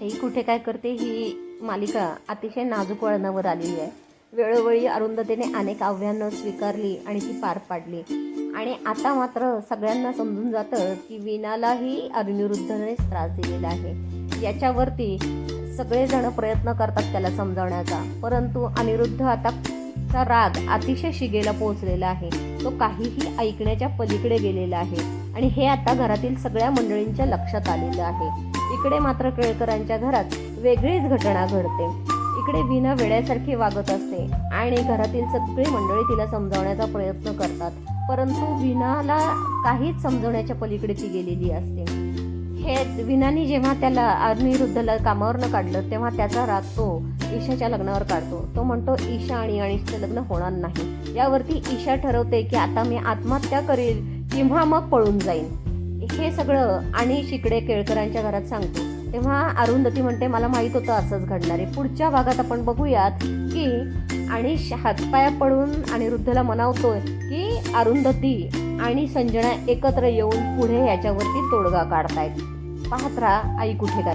ही कुठे काय करते ही मालिका अतिशय नाजूक वळणावर आलेली आहे. वेळोवेळी अरुंधतीने अनेक आव्हानं स्वीकारली आणि ती पार पाडली. आणि आता मात्र सगळ्यांना समजून जातं की विनालाही अनिरुद्धने त्रास दिलेला आहे. याच्यावरती सगळेजण प्रयत्न करतात त्याला समजावण्याचा. परंतु अनिरुद्ध आता चा राग अतिशय शिगेला पोहोचलेला आहे. तो काहीही ऐकण्याच्या पलीकडे गेलेला आहे. आणि हे आता घरातील सगळ्या मंडळींच्या लक्षात आलेलं आहे. इकडे मात्र केळकरांच्या घरात वेगळीच घटना घडते. इकडे विना वेड्यासारखी वागत असते आणि घरातील सगळी मंडळी तिला समजावण्याचा प्रयत्न करतात. परंतु विनाला काहीच समजवण्याच्या पलीकडे ती गेलेली असते. हे विनानी जेव्हा त्याला अनिरुद्धला कामावरनं काढलं तेव्हा त्याचा राग तो ईशाच्या लग्नावर काढतो. तो म्हणतो ईशा आणि अनिशचं लग्न होणार नाही. यावरती ईशा ठरवते की आता मी आत्महत्या करेल किंवा मग पळून जाईन. हे सगळं आणि शिकडे केळकरांच्या घरात सांगतो. तेव्हा अरुंधती म्हणते मला माहीत होतं असंच घडणार आहे. पुढच्या भागात आपण बघूयात की आणि हातपाया पडून आणि वृद्धला म्हणावतोय की अरुंधती आणि संजना एकत्र येऊन पुढे याच्यावरती तोडगा काढतायत. पाहत राहा आई कुठे काय